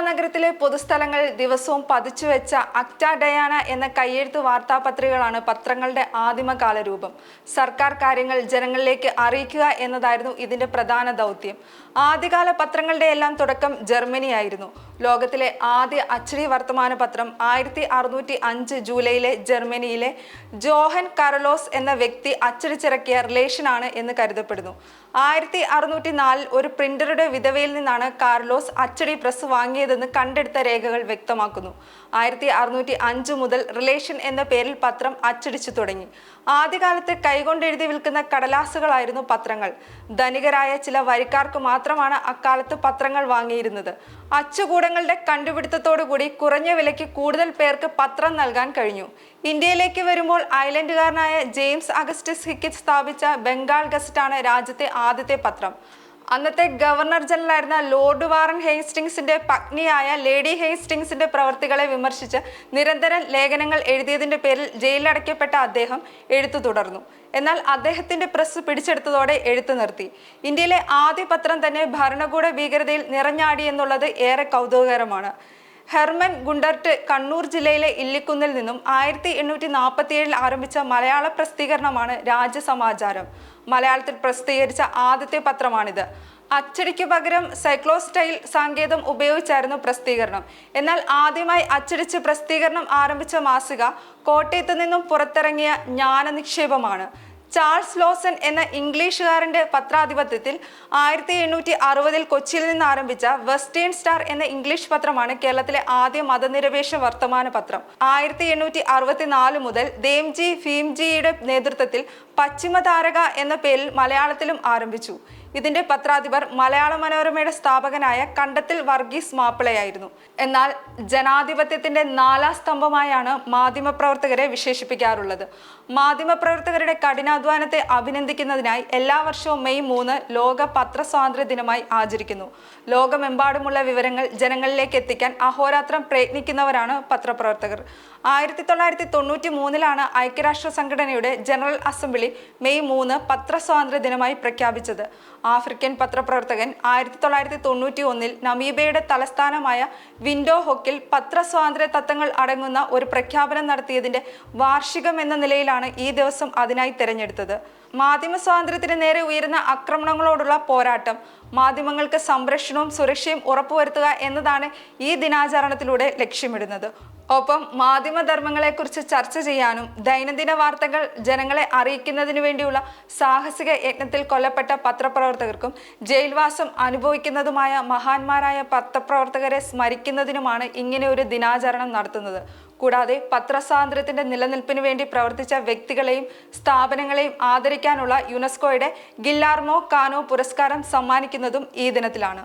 നഗരത്തിലെ പൊതുസ്ഥലങ്ങൾ ദിവസവും പതിച്ചു വെച്ച അക്ട ഡയാന എന്ന കയ്യെഴുത്ത് വാർത്താപത്രികകളാണ് പത്രങ്ങളുടെ ആദിമകാല രൂപം. സർക്കാർ കാര്യങ്ങൾ ജനങ്ങളിലേക്ക് അറിയിക്കുക എന്നതായിരുന്നു ഇതിന്റെ പ്രധാന ദൗത്യം. ആദ്യകാല പത്രങ്ങളുടെ എല്ലാം തുടക്കം ജർമ്മനിയായിരുന്നു. ലോകത്തിലെ ആദ്യ അച്ചടി വർത്തമാന പത്രം ആയിരത്തി അറുന്നൂറ്റി അഞ്ച് ജൂലൈയിലെ ജർമ്മനിയിലെ ജോഹൻ കറലോസ് എന്ന വ്യക്തി അച്ചടിച്ചിറക്കിയ റിലേഷനാണ് എന്ന് കരുതപ്പെടുന്നു. ആയിരത്തി അറുന്നൂറ്റി നാലിൽ ഒരു പ്രിന്ററുടെ വിധവയിൽ നിന്നാണ് കാർലോസ് അച്ചടി പ്രസ് വാങ്ങിയതെന്ന് കണ്ടെടുത്ത രേഖകൾ വ്യക്തമാക്കുന്നു. ആയിരത്തി അറുന്നൂറ്റി അഞ്ച് മുതൽ റിലേഷൻ എന്ന പേരിൽ പത്രം അച്ചടിച്ചു തുടങ്ങി. ആദ്യകാലത്ത് കൈകൊണ്ട് എഴുതി വിൽക്കുന്ന കടലാസുകളായിരുന്നു പത്രങ്ങൾ. ധനികരായ ചില വരിക്കാർക്ക് മാത്രമാണ് അക്കാലത്ത് പത്രങ്ങൾ വാങ്ങിയിരുന്നത്. അച്ചുകൂടങ്ങളുടെ കണ്ടുപിടുത്തത്തോടുകൂടി കുറഞ്ഞ വിലയ്ക്ക് കൂടുതൽ പേർക്ക് പത്രം നൽകാൻ കഴിഞ്ഞു. ഇന്ത്യയിലേക്ക് വരുമ്പോൾ ഐലൻഡുകാരനായ ജെയിംസ് അഗസ്റ്റസ് ഹിക്കിറ്റ് സ്ഥാപിച്ച ബംഗാൾ ഗസറ്റാണ് രാജ്യത്തെ ആദ്യത്തെ പത്രം. അന്നത്തെ ഗവർണർ ജനറലായിരുന്ന ലോർഡ് വാറൻ ഹേസ്റ്റിങ്സിന്റെ പത്നിയായ ലേഡി ഹേസ്റ്റിങ്സിന്റെ പ്രവർത്തികളെ വിമർശിച്ച് നിരന്തരം ലേഖനങ്ങൾ എഴുതിയതിന്റെ പേരിൽ ജയിലിലടയ്ക്കപ്പെട്ട അദ്ദേഹം എഴുത്തു തുടർന്നു. എന്നാൽ അദ്ദേഹത്തിന്റെ പ്രസ് പിടിച്ചെടുത്തതോടെ എഴുത്തു നിർത്തി. ഇന്ത്യയിലെ ആദ്യ പത്രം തന്നെ ഭരണകൂട ഭീകരതയിൽ നിറഞ്ഞാടി എന്നുള്ളത് ഏറെ കൗതുകകരമാണ്. ഹെർമൻ ഗുണ്ടർട്ട് കണ്ണൂർ ജില്ലയിലെ ഇല്ലിക്കുന്നിൽ നിന്നും ആയിരത്തി എണ്ണൂറ്റി നാൽപ്പത്തിയേഴിൽ ആരംഭിച്ച മലയാള പ്രസിദ്ധീകരണമാണ് രാജ്യസമാചാരം മലയാളത്തിൽ പ്രസിദ്ധീകരിച്ച ആദ്യത്തെ പത്രമാണിത്. അച്ചടിക്ക് പകരം സൈക്ലോസ്റ്റൈൽ സങ്കേതം ഉപയോഗിച്ചായിരുന്നു പ്രസിദ്ധീകരണം. എന്നാൽ ആദ്യമായി അച്ചടിച്ച് പ്രസിദ്ധീകരണം ആരംഭിച്ച മാസിക കോട്ടയത്ത് നിന്നും പുറത്തിറങ്ങിയ ജ്ഞാന നിക്ഷേപമാണ് ചാൾസ് ലോസൺ എന്ന ഇംഗ്ലീഷുകാരന്റെ പത്രാധിപത്യത്തിൽ ആയിരത്തി എണ്ണൂറ്റി അറുപതിൽ കൊച്ചിയിൽ നിന്ന് ആരംഭിച്ച വെസ്റ്റേൺ സ്റ്റാർ എന്ന ഇംഗ്ലീഷ് പത്രമാണ് കേരളത്തിലെ ആദ്യ മതനിരപേക്ഷ വർത്തമാന പത്രം. ആയിരത്തി എണ്ണൂറ്റി അറുപത്തിനാല് മുതൽ ദേംജി ഭീംജിയുടെ നേതൃത്വത്തിൽ പശ്ചിമതാരക എന്ന പേരിൽ മലയാളത്തിലും ആരംഭിച്ചു. ഇതിന്റെ പത്രാധിപർ മലയാള മനോരമയുടെ സ്ഥാപകനായ കണ്ടത്തിൽ വർഗീസ് മാപ്പിളയായിരുന്നു. എന്നാൽ ജനാധിപത്യത്തിന്റെ നാലാം സ്തംഭമായാണ് മാധ്യമപ്രവർത്തകരെ വിശേഷിപ്പിക്കാറുള്ളത്. മാധ്യമപ്രവർത്തകരുടെ കഠിനാധ്വാനത്തെ അഭിനന്ദിക്കുന്നതിനായി എല്ലാ വർഷവും മെയ് മൂന്ന് ലോക പത്രസ്വാതന്ത്ര്യ ദിനമായി ആചരിക്കുന്നു. ലോകമെമ്പാടുമുള്ള വിവരങ്ങൾ ജനങ്ങളിലേക്ക് എത്തിക്കാൻ അഹോരാത്രം പ്രയത്നിക്കുന്നവരാണ് പത്രപ്രവർത്തകർ. ആയിരത്തി തൊള്ളായിരത്തി തൊണ്ണൂറ്റി മൂന്നിലാണ് ഐക്യരാഷ്ട്ര സംഘടനയുടെ ജനറൽ അസംബ്ലി മെയ് മൂന്ന് പത്രസ്വാതന്ത്ര്യ ദിനമായി പ്രഖ്യാപിച്ചത്. ആഫ്രിക്കൻ പത്രപ്രവർത്തകൻ ആയിരത്തി തൊള്ളായിരത്തി തൊണ്ണൂറ്റി ഒന്നിൽ നമീബയുടെ തലസ്ഥാനമായ വിൻഡോ ഹൊക്കിൽ പത്രസ്വാതന്ത്ര്യ തത്വങ്ങൾ അടങ്ങുന്ന ഒരു പ്രഖ്യാപനം നടത്തിയതിന്റെ വാർഷികം എന്ന നിലയിലാണ് ഈ ദിവസം അതിനായി തിരഞ്ഞെടുത്തത്. മാധ്യമ സ്വാതന്ത്ര്യത്തിന് നേരെ ഉയരുന്ന ആക്രമണങ്ങളോടുള്ള പോരാട്ടം മാധ്യമങ്ങൾക്ക് സംരക്ഷണവും സുരക്ഷയും ഉറപ്പുവരുത്തുക എന്നതാണ് ഈ ദിനാചരണത്തിലൂടെ ലക്ഷ്യമിടുന്നത്. ഒപ്പം മാധ്യമധർമ്മങ്ങളെക്കുറിച്ച് ചർച്ച ചെയ്യാനും ദൈനംദിന വാർത്തകൾ ജനങ്ങളെ അറിയിക്കുന്നതിനു വേണ്ടിയുള്ള സാഹസിക യജ്ഞത്തിൽ കൊല്ലപ്പെട്ട പത്രപ്രവർത്തകർക്കും ജയിൽവാസം അനുഭവിക്കുന്നതുമായ മഹാന്മാരായ പത്രപ്രവർത്തകരെ സ്മരിക്കുന്നതിനുമാണ് ഇങ്ങനെ ഒരു ദിനാചരണം നടത്തുന്നത്. കൂടാതെ പത്രസ്വാതന്ത്ര്യത്തിന്റെ നിലനിൽപ്പിന് വേണ്ടി പ്രവർത്തിച്ച വ്യക്തികളെയും സ്ഥാപനങ്ങളെയും ആദരിക്കാനുള്ള യുനെസ്കോയുടെ ഗില്ലാർമോ കാനോ പുരസ്കാരം സമ്മാനിക്കുന്നതും ഈ ദിനത്തിലാണ്.